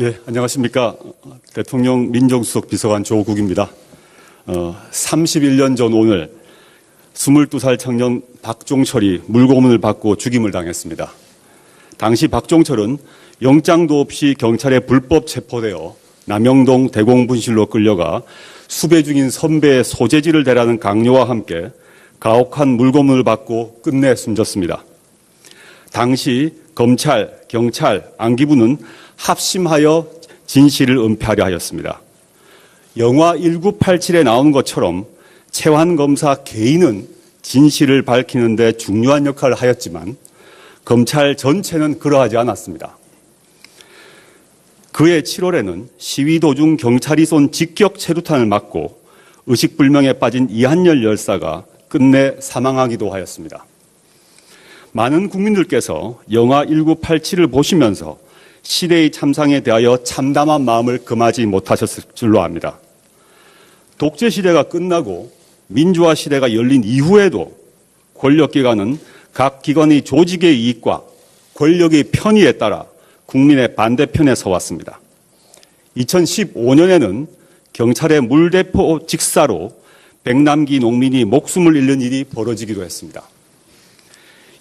예, 안녕하십니까. 대통령 민정수석 비서관 조국입니다. 어, 31년 전 오늘 22살 청년 박종철이 물고문을 받고 죽임을 당했습니다. 당시 박종철은 영장도 없이 경찰에 불법 체포되어 남영동 대공분실로 끌려가 수배 중인 선배의 소재지를 대라는 강요와 함께 가혹한 물고문을 받고 끝내 숨졌습니다. 당시 검찰, 경찰, 안기부는 합심하여 진실을 은폐하려 하였습니다. 영화 1987에 나오는 것처럼 채환 검사 개인은 진실을 밝히는데 중요한 역할을 하였지만 검찰 전체는 그러하지 않았습니다. 그해 7월에는 시위 도중 경찰이 쏜 직격 체류탄을 맞고 의식불명에 빠진 이한열 열사가 끝내 사망하기도 하였습니다. 많은 국민들께서 영화 1987을 보시면서 시대의 참상에 대하여 참담한 마음을 금하지 못하셨을 줄로 압니다. 독재 시대가 끝나고 민주화 시대가 열린 이후에도 권력기관은 각 기관의 조직의 이익과 권력의 편의에 따라 국민의 반대편에 서왔습니다. 2015년에는 경찰의 물대포 직사로 백남기 농민이 목숨을 잃는 일이 벌어지기도 했습니다.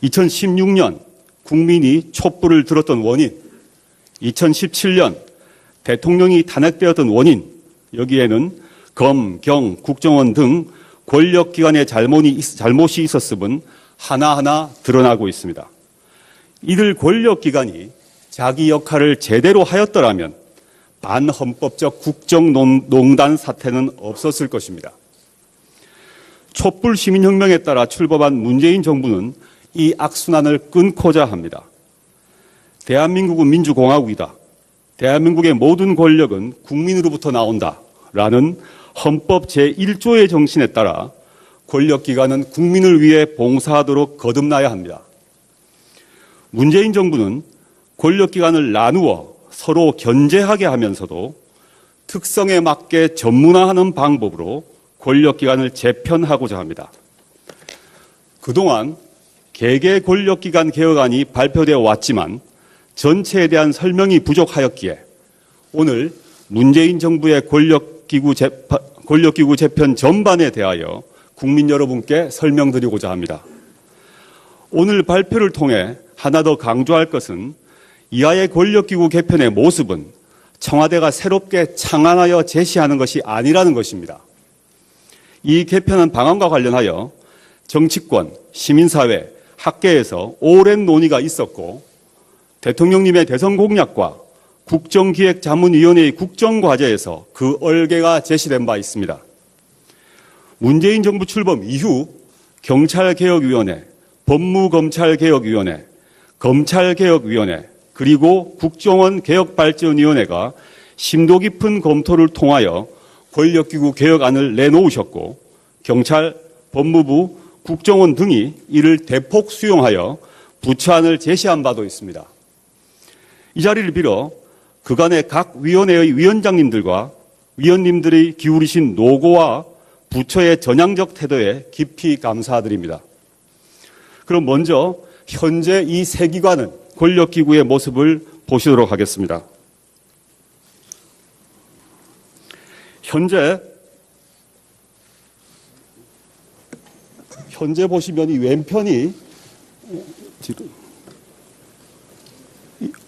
2016년 국민이 촛불을 들었던 원인, 2017년 대통령이 탄핵되었던 원인, 여기에는 검, 경, 국정원 등 권력기관의 잘못이, 있었음은 하나하나 드러나고 있습니다. 이들 권력기관이 자기 역할을 제대로 하였더라면 반헌법적 국정농단 사태는 없었을 것입니다. 촛불 시민혁명에 따라 출범한 문재인 정부는 이 악순환을 끊고자 합니다. 대한민국은 민주공화국이다. 대한민국의 모든 권력은 국민으로부터 나온다. 라는 헌법 제1조의 정신에 따라 권력기관은 국민을 위해 봉사하도록 거듭나야 합니다. 문재인 정부는 권력기관을 나누어 서로 견제하게 하면서도 특성에 맞게 전문화하는 방법으로 권력기관을 재편하고자 합니다. 그동안 개개 권력기관 개혁안이 발표되어 왔지만 전체에 대한 설명이 부족하였기에 오늘 문재인 정부의 권력기구, 재파, 권력기구 재편 전반에 대하여 국민 여러분께 설명드리고자 합니다. 오늘 발표를 통해 하나 더 강조할 것은 이하의 권력기구 개편의 모습은 청와대가 새롭게 창안하여 제시하는 것이 아니라는 것입니다. 이 개편안 방안과 관련하여 정치권, 시민사회, 학계에서 오랜 논의가 있었고 대통령님의 대선 공약과 국정기획자문위원회의 국정과제에서 그 얼개가 제시된 바 있습니다. 문재인 정부 출범 이후 경찰개혁위원회, 법무검찰개혁위원회, 검찰개혁위원회, 그리고 국정원 개혁발전위원회가 심도 깊은 검토를 통하여 권력기구 개혁안을 내놓으셨고 경찰, 법무부, 국정원 등이 이를 대폭 수용하여 부처안을 제시한 바도 있습니다. 이 자리를 빌어 그간의 각 위원회의 위원장님들과 위원님들이 기울이신 노고와 부처의 전향적 태도에 깊이 감사드립니다. 그럼 먼저 현재 이 세 기관은 권력기구의 모습을 보시도록 하겠습니다. 현재 현재 보시면 이 왼편이 지금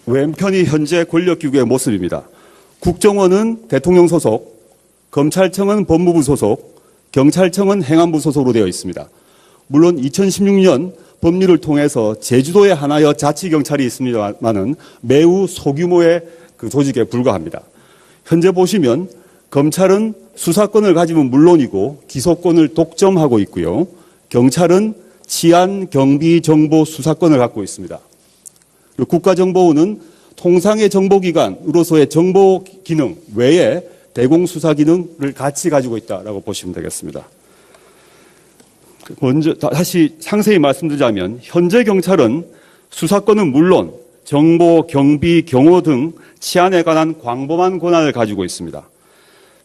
왼편이 현재 권력기구의 모습입니다. 국정원은 대통령 소속, 검찰청은 법무부 소속, 경찰청은 행안부 소속으로 되어 있습니다. 물론 2016년 법률을 통해서 제주도에 하나여 자치경찰이 있습니다만은 매우 소규모의 그 조직에 불과합니다. 현재 보시면 검찰은 수사권을 가지면 물론이고 기소권을 독점하고 있고요. 경찰은 치안, 경비, 정보, 수사권을 갖고 있습니다. 국가정보원은 통상의 정보기관으로서의 정보 기능 외에 대공수사 기능을 같이 가지고 있다라고 보시면 되겠습니다. 먼저 다시 상세히 말씀드리자면 현재 경찰은 수사권은 물론 정보, 경비, 경호 등 치안에 관한 광범한 권한을 가지고 있습니다.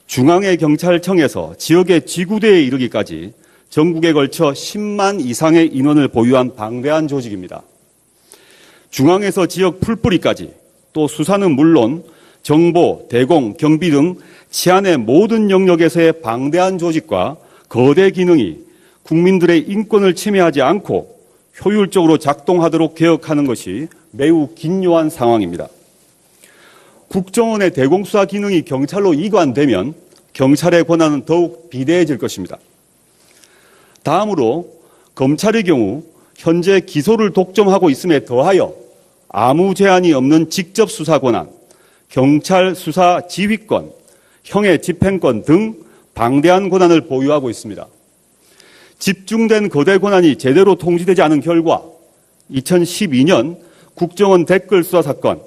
중앙의 경찰청에서 지역의 지구대에 이르기까지 전국에 걸쳐 10만 이상의 인원을 보유한 방대한 조직입니다. 중앙에서 지역 풀뿌리까지 또 수사는 물론 정보, 대공, 경비 등 치안의 모든 영역에서의 방대한 조직과 거대 기능이 국민들의 인권을 침해하지 않고 효율적으로 작동하도록 개혁하는 것이 매우 긴요한 상황입니다. 국정원의 대공수사 기능이 경찰로 이관되면 경찰의 권한은 더욱 비대해질 것입니다. 다음으로 검찰의 경우 현재 기소를 독점하고 있음에 더하여 아무 제한이 없는 직접 수사 권한, 경찰 수사 지휘권, 형의 집행권 등 방대한 권한을 보유하고 있습니다. 집중된 거대 권한이 제대로 통지되지 않은 결과 2012년 국정원 댓글 수사 사건,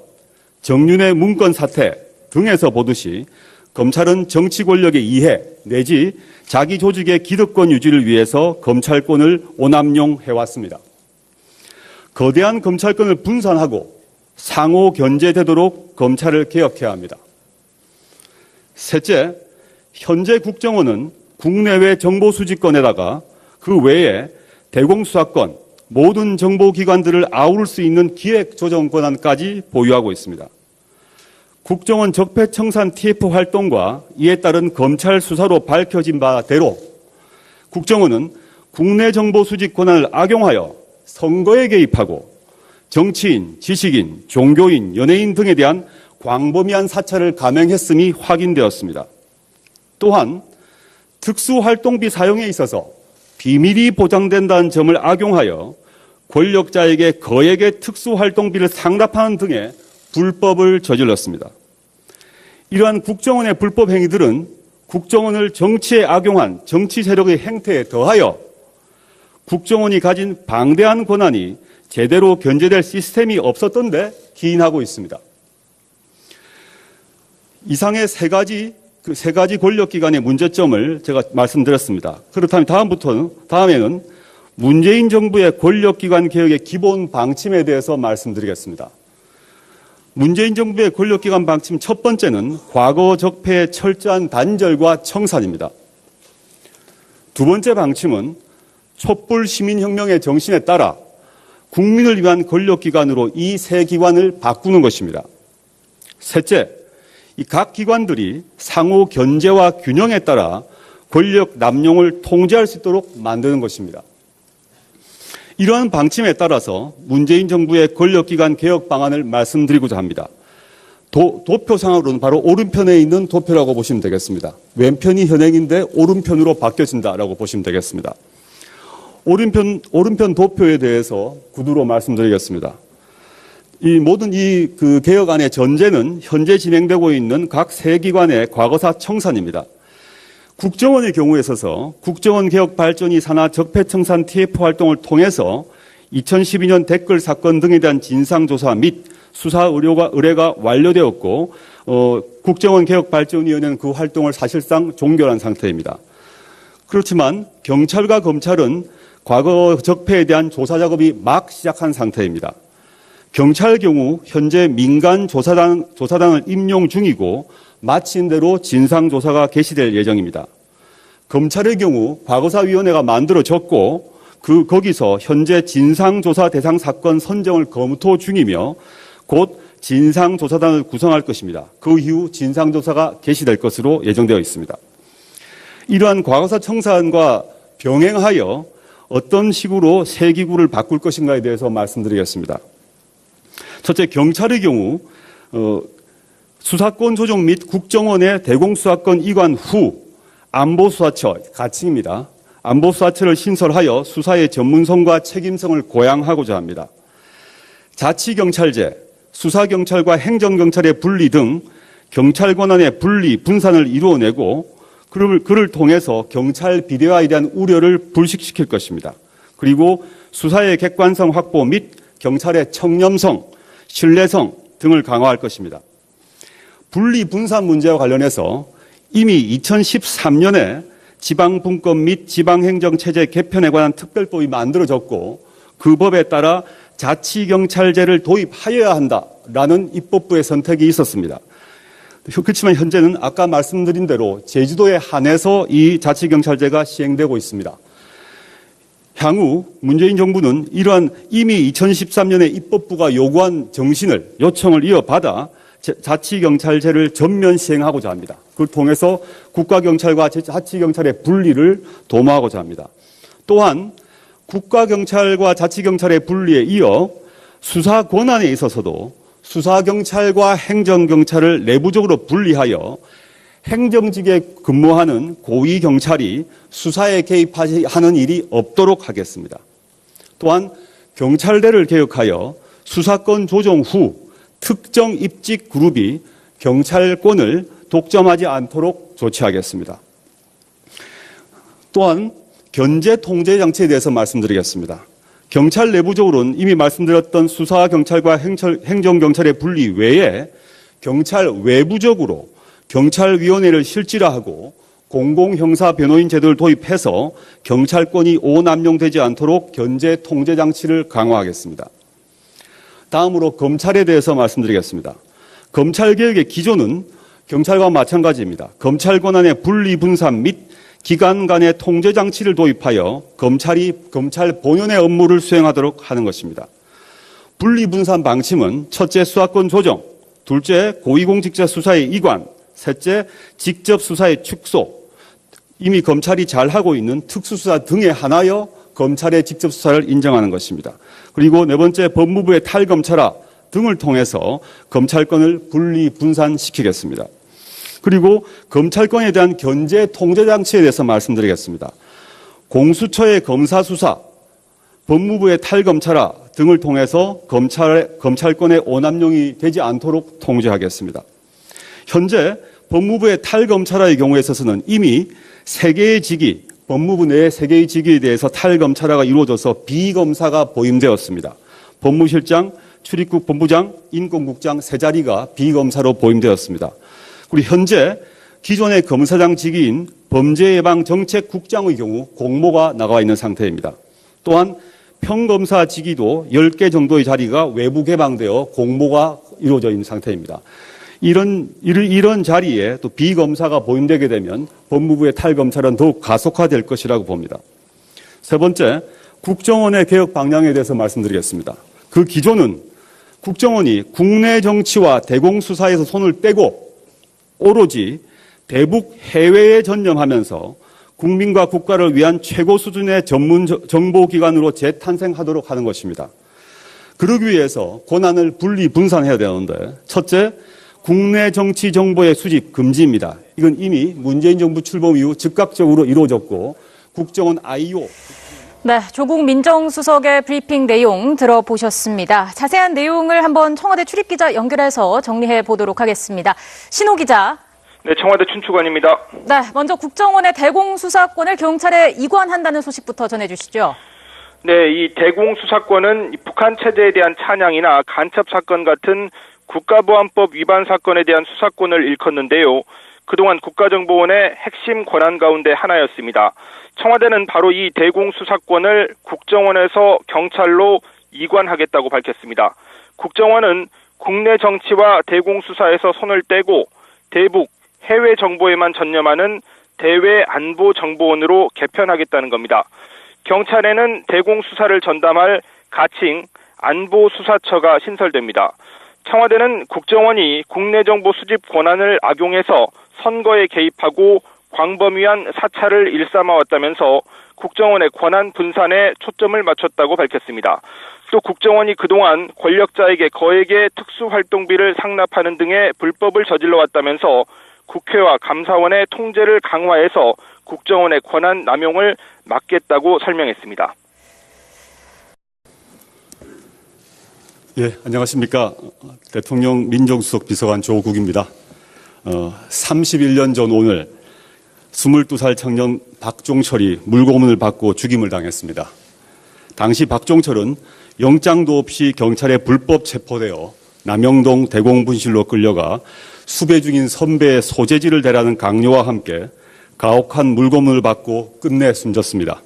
정윤의 문건 사태 등에서 보듯이 검찰은 정치 권력의 이해 내지 자기 조직의 기득권 유지를 위해서 검찰권을 오남용해 왔습니다. 거대한 검찰권을 분산하고 상호 견제되도록 검찰을 개혁해야 합니다. 셋째, 현재 국정원은 국내외 정보 수집권에다가 그 외에 대공수사권, 모든 정보기관들을 아우를 수 있는 기획조정 권한까지 보유하고 있습니다. 국정원 적폐청산 TF 활동과 이에 따른 검찰 수사로 밝혀진 바대로 국정원은 국내 정보 수집 권한을 악용하여 선거에 개입하고 정치인, 지식인, 종교인, 연예인 등에 대한 광범위한 사찰을 감행했음이 확인되었습니다. 또한 특수활동비 사용에 있어서 비밀이 보장된다는 점을 악용하여 권력자에게 거액의 특수활동비를 상납하는 등의 불법을 저질렀습니다. 이러한 국정원의 불법 행위들은 국정원을 정치에 악용한 정치 세력의 행태에 더하여 국정원이 가진 방대한 권한이 제대로 견제될 시스템이 없었던데 기인하고 있습니다. 이상의 세 가지 그 세 가지 권력 기관의 문제점을 제가 말씀드렸습니다. 그렇다면 다음부터는 다음에는 문재인 정부의 권력 기관 개혁의 기본 방침에 대해서 말씀드리겠습니다. 문재인 정부의 권력 기관 방침 첫 번째는 과거 적폐의 철저한 단절과 청산입니다. 두 번째 방침은 촛불 시민혁명의 정신에 따라 국민을 위한 권력기관으로 이 세 기관을 바꾸는 것입니다. 셋째, 이 각 기관들이 상호 견제와 균형에 따라 권력 남용을 통제할 수 있도록 만드는 것입니다. 이러한 방침에 따라서 문재인 정부의 권력기관 개혁 방안을 말씀드리고자 합니다. 도, 도표상으로는 바로 오른편에 있는 도표라고 보시면 되겠습니다. 왼편이 현행인데 오른편으로 바뀌어진다라고 보시면 되겠습니다. 오른편, 오른편 도표에 대해서 구두로 말씀드리겠습니다. 이 모든 이 그 개혁안의 전제는 현재 진행되고 있는 각 세 기관의 과거사 청산입니다. 국정원의 경우에 있어서 국정원 개혁 발전이 산하 적폐청산 TF 활동을 통해서 2012년 댓글 사건 등에 대한 진상조사 및 수사 의료가 의뢰가 완료되었고 어, 국정원 개혁 발전위원회는 그 활동을 사실상 종결한 상태입니다. 그렇지만 경찰과 검찰은 과거 적폐에 대한 조사 작업이 막 시작한 상태입니다. 경찰 경우 현재 민간 조사단, 조사단을 임용 중이고 마친 대로 진상조사가 개시될 예정입니다. 검찰의 경우 과거사위원회가 만들어졌고 그 거기서 현재 진상조사 대상 사건 선정을 검토 중이며 곧 진상조사단을 구성할 것입니다. 그 이후 진상조사가 개시될 것으로 예정되어 있습니다. 이러한 과거사 청산과 병행하여 어떤 식으로 새 기구를 바꿀 것인가에 대해서 말씀드리겠습니다. 첫째, 경찰의 경우 어, 수사권 조정 및 국정원의 대공수사권 이관 후 안보수사처 가칭입니다. 안보수사처를 신설하여 수사의 전문성과 책임성을 고양하고자 합니다. 자치경찰제, 수사경찰과 행정경찰의 분리 등 경찰 권한의 분리, 분산을 이루어내고 그를, 그를 통해서 경찰 비대화에 대한 우려를 불식시킬 것입니다. 그리고 수사의 객관성 확보 및 경찰의 청렴성, 신뢰성 등을 강화할 것입니다. 분리 분산 문제와 관련해서 이미 2013년에 지방분권 및 지방행정체제 개편에 관한 특별법이 만들어졌고 그 법에 따라 자치경찰제를 도입하여야 한다라는 입법부의 선택이 있었습니다. 그렇지만 현재는 아까 말씀드린 대로 제주도에 한해서 이 자치경찰제가 시행되고 있습니다. 향후 문재인 정부는 이러한 이미 2013년에 입법부가 요구한 정신을 요청을 이어받아 제- 자치경찰제를 전면 시행하고자 합니다. 그걸 통해서 국가경찰과 제- 자치경찰의 분리를 도모하고자 합니다. 또한 국가경찰과 자치경찰의 분리에 이어 수사 권한에 있어서도 수사경찰과 행정경찰을 내부적으로 분리하여 행정직에 근무하는 고위경찰이 수사에 개입하는 일이 없도록 하겠습니다. 또한 경찰대를 개혁하여 수사권 조정 후 특정 입직 그룹이 경찰권을 독점하지 않도록 조치하겠습니다. 또한 견제 통제 장치에 대해서 말씀드리겠습니다. 경찰 내부적으로는 이미 말씀드렸던 수사 경찰과 행정 경찰의 분리 외에 경찰 외부적으로 경찰위원회를 실질화하고 공공 형사 변호인 제도를 도입해서 경찰권이 오남용되지 않도록 견제 통제 장치를 강화하겠습니다. 다음으로 검찰에 대해서 말씀드리겠습니다. 검찰 개혁의 기조는 경찰과 마찬가지입니다. 검찰 권한의 분리 분산 및 기관 간의 통제 장치를 도입하여 검찰이 검찰 본연의 업무를 수행하도록 하는 것입니다. 분리 분산 방침은 첫째 수사권 조정, 둘째 고위공직자 수사의 이관, 셋째 직접 수사의 축소, 이미 검찰이 잘 하고 있는 특수수사 등에 한하여 검찰의 직접 수사를 인정하는 것입니다. 그리고 네 번째 법무부의 탈검찰화 등을 통해서 검찰권을 분리 분산시키겠습니다. 그리고 검찰권에 대한 견제 통제 장치에 대해서 말씀드리겠습니다. 공수처의 검사 수사, 법무부의 탈검찰화 등을 통해서 검찰 검찰권의 오남용이 되지 않도록 통제하겠습니다. 현재 법무부의 탈검찰화의 경우에 있어서는 이미 세 개의 직위, 법무부 내 세 개의 직위에 대해서 탈검찰화가 이루어져서 비검사가 보임되었습니다. 법무실장, 출입국 본부장, 인권국장 세 자리가 비검사로 보임되었습니다. 그리고 현재 기존의 검사장 직위인 범죄예방정책국장의 경우 공모가 나가 있는 상태입니다. 또한 평검사 직위도 10개 정도의 자리가 외부 개방되어 공모가 이루어져 있는 상태입니다. 이런, 이런, 자리에 또 비검사가 보임되게 되면 법무부의 탈검찰은 더욱 가속화될 것이라고 봅니다. 세 번째, 국정원의 개혁 방향에 대해서 말씀드리겠습니다. 그 기조는 국정원이 국내 정치와 대공수사에서 손을 떼고 오로지 대북 해외에 전념하면서 국민과 국가를 위한 최고 수준의 전문 정보기관으로 재탄생하도록 하는 것입니다. 그러기 위해서 권한을 분리 분산해야 되는데 첫째, 국내 정치 정보의 수집 금지입니다. 이건 이미 문재인 정부 출범 이후 즉각적으로 이루어졌고 국정원 IO 네, 조국 민정수석의 브리핑 내용 들어보셨습니다. 자세한 내용을 한번 청와대 출입기자 연결해서 정리해 보도록 하겠습니다. 신호 기자. 네, 청와대 춘추관입니다. 네, 먼저 국정원의 대공수사권을 경찰에 이관한다는 소식부터 전해주시죠. 네, 이 대공수사권은 북한 체제에 대한 찬양이나 간첩 사건 같은 국가보안법 위반 사건에 대한 수사권을 일컫는데요. 그동안 국가정보원의 핵심 권한 가운데 하나였습니다. 청와대는 바로 이 대공수사권을 국정원에서 경찰로 이관하겠다고 밝혔습니다. 국정원은 국내 정치와 대공수사에서 손을 떼고 대북, 해외 정보에만 전념하는 대외 안보 정보원으로 개편하겠다는 겁니다. 경찰에는 대공수사를 전담할 가칭 안보수사처가 신설됩니다. 청와대는 국정원이 국내 정보 수집 권한을 악용해서 선거에 개입하고 광범위한 사찰을 일삼아 왔다면서 국정원의 권한 분산에 초점을 맞췄다고 밝혔습니다. 또 국정원이 그동안 권력자에게 거액의 특수활동비를 상납하는 등의 불법을 저질러 왔다면서 국회와 감사원의 통제를 강화해서 국정원의 권한 남용을 막겠다고 설명했습니다. 예, 안녕하십니까. 대통령 민정수석 비서관 조국입니다. 어, 31년 전 오늘 22살 청년 박종철이 물고문을 받고 죽임을 당했습니다. 당시 박종철은 영장도 없이 경찰에 불법 체포되어 남영동 대공분실로 끌려가 수배 중인 선배의 소재지를 대라는 강요와 함께 가혹한 물고문을 받고 끝내 숨졌습니다.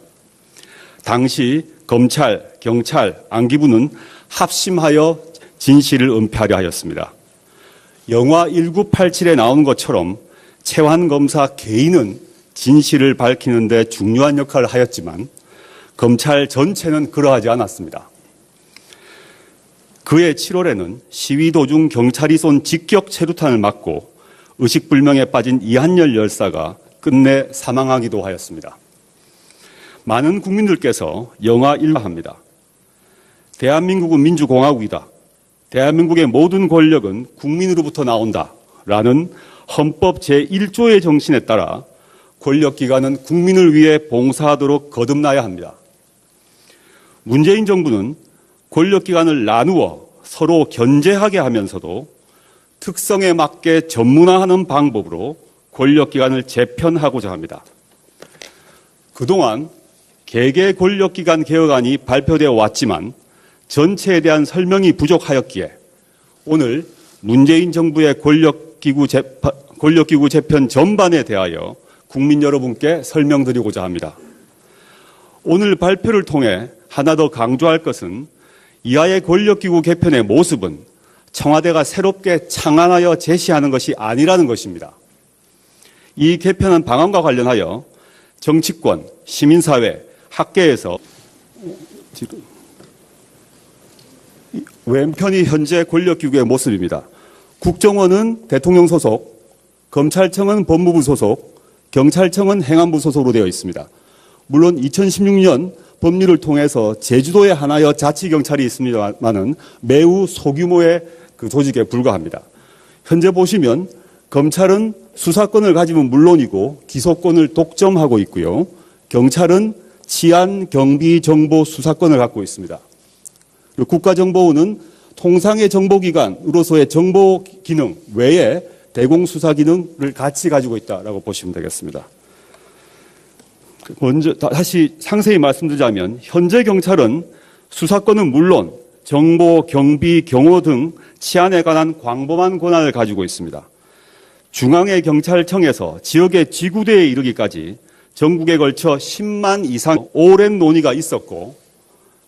당시 검찰, 경찰, 안기부는 합심하여 진실을 은폐하려 하였습니다. 영화 1987에 나온 것처럼 최환 검사 개인은 진실을 밝히는데 중요한 역할을 하였지만 검찰 전체는 그러하지 않았습니다. 그해 7월에는 시위 도중 경찰이 쏜 직격 체류탄을 맞고 의식불명에 빠진 이한열 열사가 끝내 사망하기도 하였습니다. 많은 국민들께서 영화 일화합니다. 대한민국은 민주공화국이다. 대한민국의 모든 권력은 국민으로부터 나온다. 라는 헌법 제1조의 정신에 따라 권력기관은 국민을 위해 봉사하도록 거듭나야 합니다. 문재인 정부는 권력기관을 나누어 서로 견제하게 하면서도 특성에 맞게 전문화하는 방법으로 권력기관을 재편하고자 합니다. 그동안 개개 권력기관 개혁안이 발표되어 왔지만 전체에 대한 설명이 부족하였기에 오늘 문재인 정부의 권력기구, 재파, 권력기구 재편 전반에 대하여 국민 여러분께 설명드리고자 합니다. 오늘 발표를 통해 하나 더 강조할 것은 이하의 권력기구 개편의 모습은 청와대가 새롭게 창안하여 제시하는 것이 아니라는 것입니다. 이 개편안 방안과 관련하여 정치권, 시민사회, 학계에서 왼편이 현재 권력기구의 모습입니다. 국정원은 대통령 소속, 검찰청은 법무부 소속, 경찰청은 행안부 소속으로 되어 있습니다. 물론 2016년 법률을 통해서 제주도에 하나여 자치경찰이 있습니다만은 매우 소규모의 그 조직에 불과합니다. 현재 보시면 검찰은 수사권을 가지면 물론이고 기소권을 독점하고 있고요. 경찰은 치안, 경비, 정보, 수사권을 갖고 있습니다. 국가정보원은 통상의 정보기관으로서의 정보 기능 외에 대공수사 기능을 같이 가지고 있다라고 보시면 되겠습니다. 먼저 다시 상세히 말씀드리자면 현재 경찰은 수사권은 물론 정보, 경비, 경호 등 치안에 관한 광범한 권한을 가지고 있습니다. 중앙의 경찰청에서 지역의 지구대에 이르기까지 전국에 걸쳐 10만 이상 오랜 논의가 있었고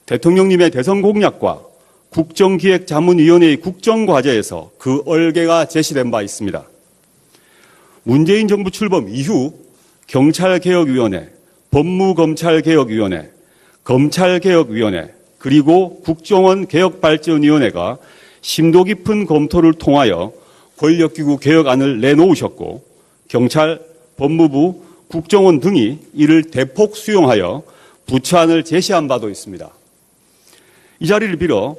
대통령님의 대선 공약과 국정기획자문위원회의 국정과제에서 그 얼개가 제시된 바 있습니다. 문재인 정부 출범 이후 경찰개혁위원회, 법무검찰개혁위원회, 검찰개혁위원회, 그리고 국정원 개혁발전위원회가 심도 깊은 검토를 통하여 권력기구 개혁안을 내놓으셨고 경찰, 법무부, 국정원 등이 이를 대폭 수용하여 부처안을 제시한 바도 있습니다. 이 자리를 빌어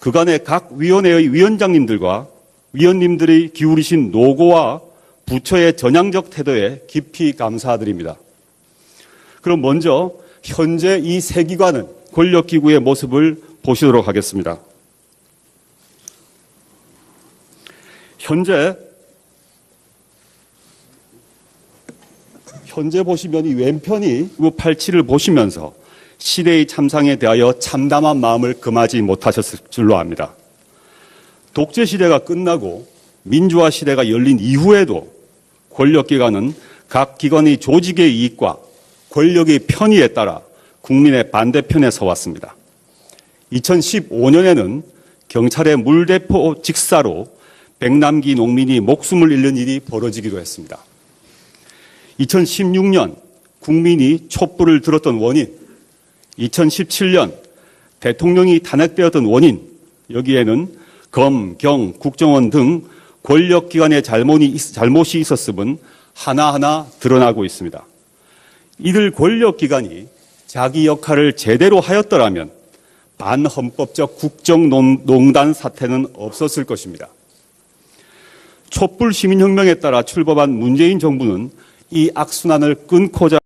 그간의 각 위원회의 위원장님들과 위원님들이 기울이신 노고와 부처의 전향적 태도에 깊이 감사드립니다. 그럼 먼저 현재 이 세 기관은 권력기구의 모습을 보시도록 하겠습니다. 현재 현재 보시면 이 왼편이 87을 보시면서 시대의 참상에 대하여 참담한 마음을 금하지 못하셨을 줄로 압니다. 독재 시대가 끝나고 민주화 시대가 열린 이후에도 권력기관은 각 기관의 조직의 이익과 권력의 편의에 따라 국민의 반대편에 서왔습니다. 2015년에는 경찰의 물대포 직사로 백남기 농민이 목숨을 잃는 일이 벌어지기도 했습니다. 2016년 국민이 촛불을 들었던 원인, 2017년 대통령이 탄핵되었던 원인, 여기에는 검, 경, 국정원 등 권력기관의 잘못이 있었음은 하나하나 드러나고 있습니다. 이들 권력기관이 자기 역할을 제대로 하였더라면 반헌법적 국정농단 사태는 없었을 것입니다. 촛불 시민혁명에 따라 출범한 문재인 정부는 이 악순환을 끊고자